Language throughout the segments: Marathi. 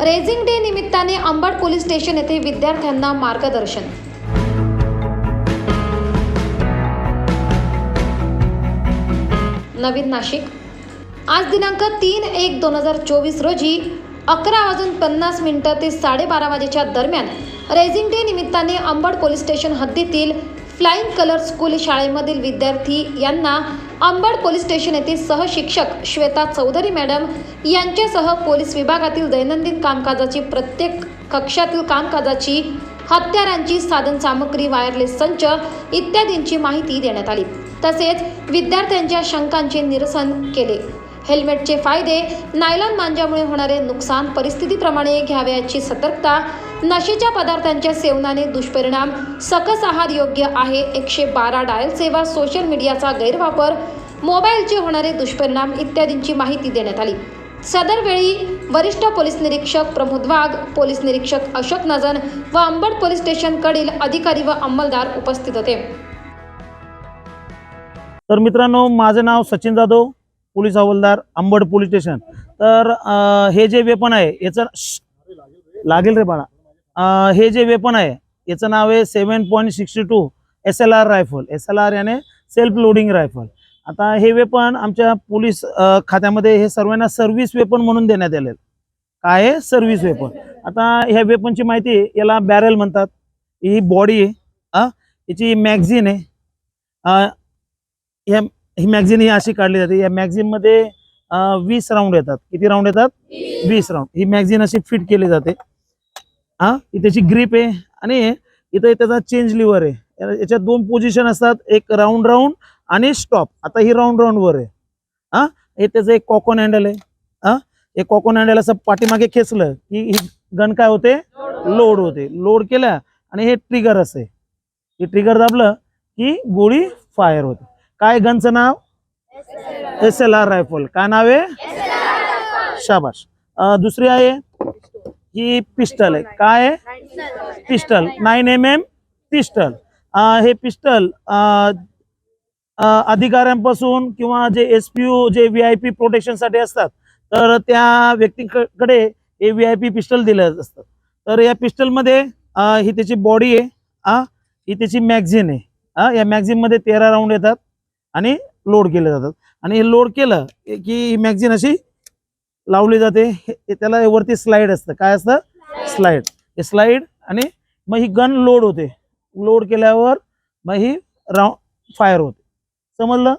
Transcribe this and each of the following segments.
रेझिंग डे निमित्ताने अंबड पोलीस स्टेशन येथे विद्यार्थ्यांना मार्गदर्शन. नवीन नाशिक. आज दिनांक तीन एक दोन हजार चोवीस रोजी अकरा वाजून पन्नास मिनिटं ते साडेबारा वाजेच्या दरम्यान रेझिंग डे निमित्ताने अंबड पोलीस स्टेशन हद्दीतील फ्लाइंग कलर स्कूल शाळेमधील विद्यार्थी यांना अंबड पोलीस स्टेशन येथील सहशिक्षक श्वेता चौधरी मॅडम यांच्यासह पोलीस विभागातील दैनंदिन कामकाजाची प्रत्येक कक्षातील कामकाजाची हत्यारांची साधनसामग्री वायरलेस संच इत्यादींची माहिती देण्यात आली. तसेच विद्यार्थ्यांच्या शंकांचे निरसन केले. हेल्मेटचे फायदे नायलॉन मांजामुळे होणारे नुकसान परिस्थितीप्रमाणे घ्यावयाची सतर्कता नशेच्या पदार्थांच्या सेवनाने दुष्परिणाम. सकस आहार योग्य आहे. एकशे बारा डायल सेवा सोशल मीडियाचा गैरवापर. मोबाईलचे होणारे दुष्परिणाम इत्यादींची माहिती देण्यात आली. सदर वेळी वरिष्ठ पोलीस निरीक्षक प्रमोद वाघ पोलीस निरीक्षक अशोक नजन व अंबड पोलीस स्टेशनकडील अधिकारी व अंमलदार उपस्थित होते. तर मित्रांनो माझं नाव सचिन जाधव पोलीस हवालदार अंबड पोलीस स्टेशन. तर हे जे वेपन आहे याचं लागेल रे बाळा. हे जे वेपन आहे याचं नाव आहे seven point sixty two S L R rifle S L R याने सेल्फ लोडिंग रायफल आता हे वेपन आमच्या पोलीस खात्यामध्ये हे सर्वांना सर्व्हिस वेपन म्हणून देण्यात आले काय आहे? सर्व्हिस वेपन आता ह्या वेपनची माहिती याला बॅरल म्हणतात. ही बॉडी आहे याची मॅगझिन आहे. ह्या ही मॅगझिन ही अशी काढली जाते. या मॅगझिनमध्ये वीस राऊंड येतात. किती राऊंड येतात? वीस राऊंड ही मॅगझिन अशी फिट केली जाते. हा? त्याची ग्रीप आहे आणि इथं त्याचा चेंज लिव्हर आहे. याच्यात दोन पोझिशन असतात. एक राऊंड राऊंड आणि स्टॉप आता ही राऊंड राऊंड वर आहे. हा? हे त्याचं एक कॉकॉन हँडल आहे. हा? हे कॉकॉन हँडल असं पाठीमागे खेचलं की ही गन काय होते? लोड होते. लोड केल्या आणि हे ट्रिगर असते हे ट्रिगर दाबलं की गोळी फायर होते. काय गनचं नाव? एस एल आर रायफल काय नाव आहे? शाबाश. दुसरी आहे? ही पिस्टल आहे. काय आहे? Pistol. Nine M M pistol. हे पिस्टल अधिकाऱ्यांपासून किंवा जे एस पी यू जे व्ही आय पी प्रोटेक्शनसाठी असतात तर त्या व्यक्तीकडे हे व्ही आय पी पिस्टल दिलं असतं. तर या पिस्टलमध्ये ही त्याची बॉडी आहे हा ही त्याची मॅगझिन आहे. हा या मॅगझिनमध्ये तेरा राऊंड येतात आणि लोड केले जातात. आणि हे लोड केलं की ही मॅगझिन अशी लावली जाते. हे- त्याला वरती स्लाइड असतं. काय असतं? स्लाइड हे स्लाइड आणि मग ही गन लोड होते. लोड केल्यावर मग ही राऊंड फायर होते. समजलं?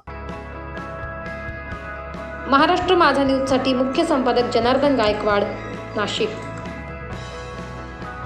महाराष्ट्र माझा न्यूजसाठी मुख्य संपादक जनार्दन गायकवाड नाशिक.